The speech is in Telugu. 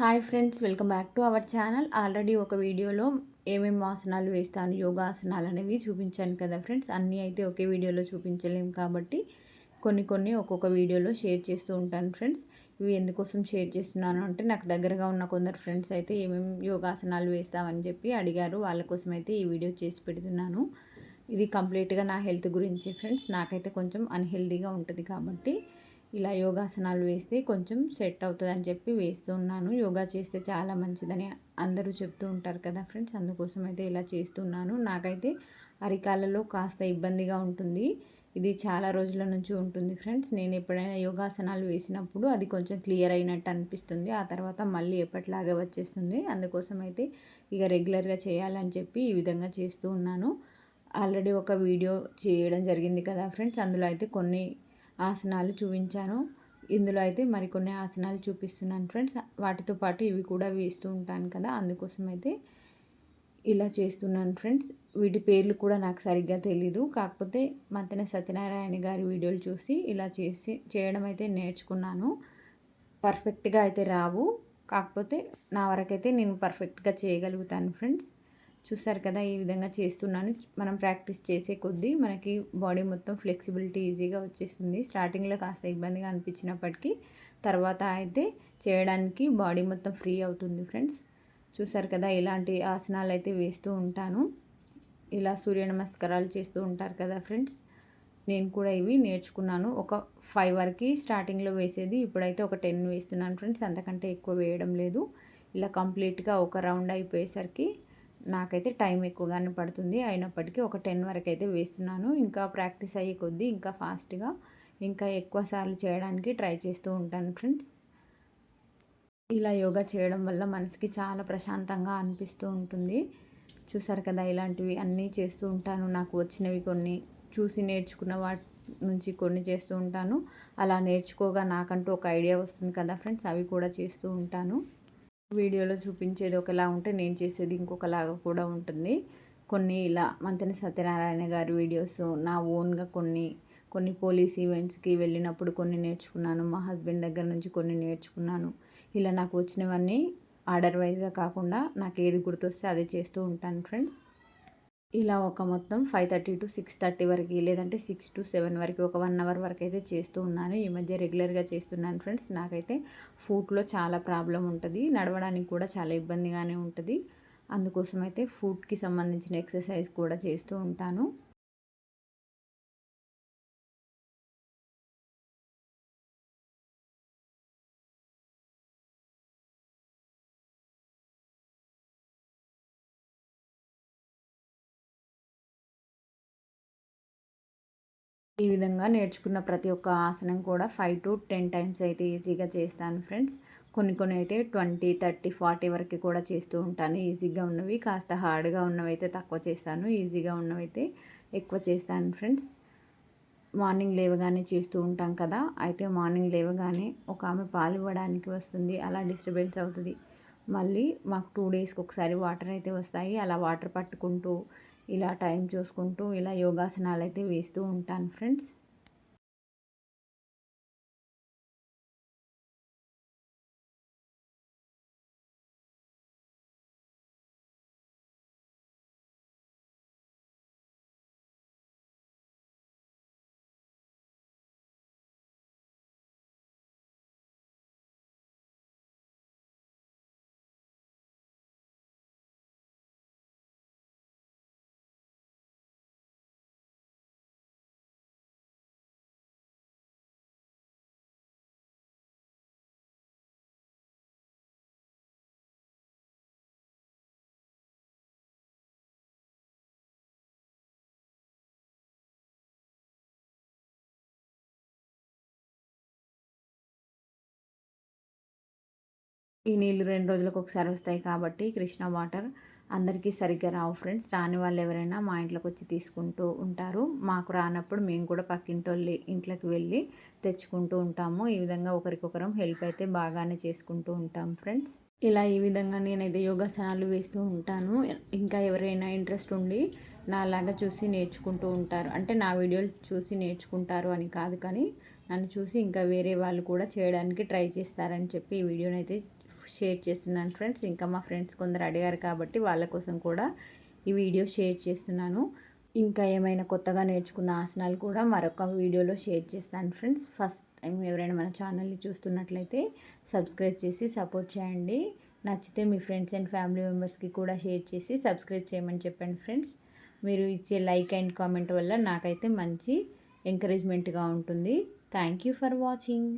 Hi friends welcome back to our channel. Already ఒక వీడియోలో ఏమేమి ఆసనాలు వేస్తాను యోగాసనాలు అనేవి చూపించాను కదా ఫ్రెండ్స్. అన్నీ అయితే ఒకే వీడియోలో చూపించలేము కాబట్టి కొన్ని కొన్ని ఒక్కొక్క వీడియోలో షేర్ చేస్తూ ఉంటాను ఫ్రెండ్స్. ఇవి ఎందుకోసం షేర్ చేస్తున్నాను అంటే నాకు దగ్గరగా ఉన్న కొందరు ఫ్రెండ్స్ అయితే ఏమేమి యోగాసనాలు వేస్తామని చెప్పి అడిగారు. వాళ్ళ కోసం అయితే ఈ వీడియో చేసి పెడుతున్నాను. ఇది కంప్లీట్గా నా హెల్త్ గురించి ఫ్రెండ్స్. నాకైతే కొంచెం అన్హెల్దీగా ఉంటుంది కాబట్టి ఇలా యోగాసనాలు వేస్తే కొంచెం సెట్ అవుతుంది అని చెప్పి వేస్తూ ఉన్నాను. యోగా చేస్తే చాలా మంచిదని అందరూ చెప్తూ ఉంటారు కదా ఫ్రెండ్స్. అందుకోసం అయితే ఇలా చేస్తున్నాను నాకైతే అరికాలలో కాస్త ఇబ్బందిగా ఉంటుంది. ఇది చాలా రోజుల నుంచి ఉంటుంది ఫ్రెండ్స్. నేను ఎప్పుడైనా యోగాసనాలు వేసినప్పుడు అది కొంచెం క్లియర్ అయినట్టు అనిపిస్తుంది. ఆ తర్వాత మళ్ళీ ఎప్పటిలాగే వచ్చేస్తుంది. అందుకోసం అయితే ఇక రెగ్యులర్గా చేయాలని చెప్పి ఈ విధంగా చేస్తూ ఉన్నాను. ఆల్రెడీ ఒక వీడియో చేయడం జరిగింది కదా ఫ్రెండ్స్. అందులో అయితే కొన్ని ఆసనాలు చూపించాను. ఇందులో అయితే మరికొన్ని ఆసనాలు చూపిస్తున్నాను ఫ్రెండ్స్. వాటితో పాటు ఇవి కూడా వేస్తూ ఉంటాను కదా. అందుకోసం అయితే ఇలా చేస్తున్నాను ఫ్రెండ్స్. వీటి పేర్లు కూడా నాకు సరిగ్గా తెలీదు. కాకపోతే మంతెన సత్యనారాయణ గారి వీడియోలు చూసి ఇలా చేసి చేయడం అయితే నేర్చుకున్నాను. పర్ఫెక్ట్గా అయితే రావు. కాకపోతే నా వరకైతే నేను పర్ఫెక్ట్గా చేయగలుగుతాను ఫ్రెండ్స్. చూసారు కదా ఈ విధంగా చేస్తున్నాను. మనం ప్రాక్టీస్ చేసే కొద్దీ మనకి బాడీ మొత్తం ఫ్లెక్సిబిలిటీ ఈజీగా వచ్చేస్తుంది. స్టార్టింగ్లో కాస్త ఇబ్బందిగా అనిపించినప్పటికీ తర్వాత అయితే చేయడానికి బాడీ మొత్తం ఫ్రీ అవుతుంది ఫ్రెండ్స్. చూసారు కదా ఇలాంటి ఆసనాలు అయితే వేస్తూ ఉంటాను. ఇలా సూర్య నమస్కారాలు చేస్తూ ఉంటారు కదా ఫ్రెండ్స్. నేను కూడా ఇవి నేర్చుకున్నాను. ఒక ఫైవ్ వరకు స్టార్టింగ్లో వేసేది ఇప్పుడైతే ఒక టెన్ వేస్తున్నాను ఫ్రెండ్స్. అంతకంటే ఎక్కువ వేయడం లేదు. ఇలా కంప్లీట్గా ఒక రౌండ్ అయిపోయేసరికి నాకైతే టైం ఎక్కువగానే పడుతుంది. అయినప్పటికీ ఒక టెన్ వరకు అయితే వేస్తున్నాను. ఇంకా ప్రాక్టీస్ అయ్యే కొద్దీ ఇంకా ఫాస్ట్గా ఇంకా ఎక్కువ సార్లు చేయడానికి ట్రై చేస్తూ ఉంటాను ఫ్రెండ్స్. ఇలా యోగా చేయడం వల్ల మనసుకి చాలా ప్రశాంతంగా అనిపిస్తూ ఉంటుంది. చూసారు కదా ఇలాంటివి అన్నీ చేస్తూ ఉంటాను. నాకు వచ్చినవి కొన్ని చూసి నేర్చుకున్న వాటి నుంచి కొన్ని చేస్తూ ఉంటాను. అలా నేర్చుకోగా నాకంటూ ఒక ఐడియా వస్తుంది కదా ఫ్రెండ్స్ అవి కూడా చేస్తూ ఉంటాను. వీడియోలో చూపించేది ఒకలా ఉంటే నేను చేసేది ఇంకొకలాగా కూడా ఉంటుంది. కొన్ని ఇలా మంతెన సత్యనారాయణ గారి వీడియోస్ నా ఓన్గా కొన్ని కొన్ని పోలీస్ ఈవెంట్స్కి వెళ్ళినప్పుడు కొన్ని నేర్చుకున్నాను. మా హస్బెండ్ దగ్గర నుంచి కొన్ని నేర్చుకున్నాను. ఇలా నాకు వచ్చినవన్నీ ఆర్డర్ వైజ్గా కాకుండా నాకు ఏది గుర్తొస్తే అదే చేస్తూ ఉంటాను ఫ్రెండ్స్. ఇలా ఒక మొత్తం five thirty to six thirty వరకు లేదంటే సిక్స్ టు సెవెన్ వరకు ఒక వన్ అవర్ వరకు అయితే చేస్తూ ఉన్నాను. ఈ మధ్య రెగ్యులర్గా చేస్తున్నాను ఫ్రెండ్స్. నాకైతే ఫుడ్లో చాలా ప్రాబ్లం ఉంటుంది నడవడానికి కూడా చాలా ఇబ్బందిగానే ఉంటుంది. అందుకోసం అయితే ఫుడ్కి సంబంధించిన ఎక్సర్సైజ్ కూడా చేస్తూ ఉంటాను. ఈ విధంగా నేర్చుకున్న ప్రతి ఒక్క ఆసనం కూడా ఫైవ్ టు టెన్ టైమ్స్ అయితే ఈజీగా చేస్తాను ఫ్రెండ్స్ కొన్ని కొన్ని అయితే ట్వంటీ థర్టీ ఫార్టీ వరకు కూడా చేస్తూ ఉంటాను. ఈజీగా ఉన్నవి కాస్త హార్డ్గా ఉన్నవి అయితే తక్కువ చేస్తాను. ఈజీగా ఉన్నవి అయితే ఎక్కువ చేస్తాను ఫ్రెండ్స్ మార్నింగ్ లేవగానే చేస్తూ ఉంటాం కదా అయితే మార్నింగ్ లేవగానే ఒక ఆమె పాలు ఇవ్వడానికి వస్తుంది. అలా డిస్టర్బెన్స్ అవుతుంది. మళ్ళీ మాకు టూ డేస్కి ఒకసారి వాటర్ అయితే వస్తాయి. అలా వాటర్ పట్టుకుంటూ ఇలా టైం చూసుకుంటూ ఇలా యోగాసనాలు అయితే వేస్తూ ఉంటాను ఫ్రెండ్స్. ఈ నీళ్ళు రెండు రోజులకు ఒకసారి వస్తాయి కాబట్టి కృష్ణ వాటర్ అందరికీ సరిగ్గా రావు ఫ్రెండ్స్. రాని వాళ్ళు ఎవరైనా మా ఇంట్లోకి వచ్చి తీసుకుంటూ ఉంటారు. మాకు రానప్పుడు మేము కూడా పక్కింటోళ్ళి ఇంట్లోకి వెళ్ళి తెచ్చుకుంటూ ఉంటాము. ఈ విధంగా ఒకరికొకరం హెల్ప్ అయితే బాగానే చేసుకుంటూ ఉంటాం ఫ్రెండ్స్. ఇలా ఈ విధంగా నేనైతే యోగాసనాలు వేస్తూ ఉంటాను. ఇంకా ఎవరైనా ఇంట్రెస్ట్ ఉండి నాలాగా చూసి నేర్చుకుంటూ ఉంటారు. అంటే నా వీడియోలు చూసి నేర్చుకుంటారు అని కాదు కానీ నన్ను చూసి ఇంకా వేరే వాళ్ళు కూడా చేయడానికి ట్రై చేస్తారని చెప్పి ఈ వీడియోనైతే షేర్ చేస్తున్నాను ఫ్రెండ్స్. ఇంకా మా ఫ్రెండ్స్ కొందరు అడిగారు కాబట్టి వాళ్ళ కోసం కూడా ఈ వీడియో షేర్ చేస్తున్నాను. ఇంకా ఏమైనా కొత్తగా నేర్చుకున్న ఆసనాలు కూడా మరొక వీడియోలో షేర్ చేస్తాను ఫ్రెండ్స్. ఫస్ట్ టైం ఎవరైనా మన ఛానల్ని చూస్తున్నట్లయితే సబ్స్క్రైబ్ చేసి సపోర్ట్ చేయండి. నచ్చితే మీ ఫ్రెండ్స్ అండ్ ఫ్యామిలీ మెంబర్స్కి కూడా షేర్ చేసి సబ్స్క్రైబ్ చేయమని చెప్పండి ఫ్రెండ్స్. మీరు ఇచ్చే లైక్ అండ్ కామెంట్ వల్ల నాకైతే మంచి ఎంకరేజ్మెంట్గా ఉంటుంది. Thank you for watching.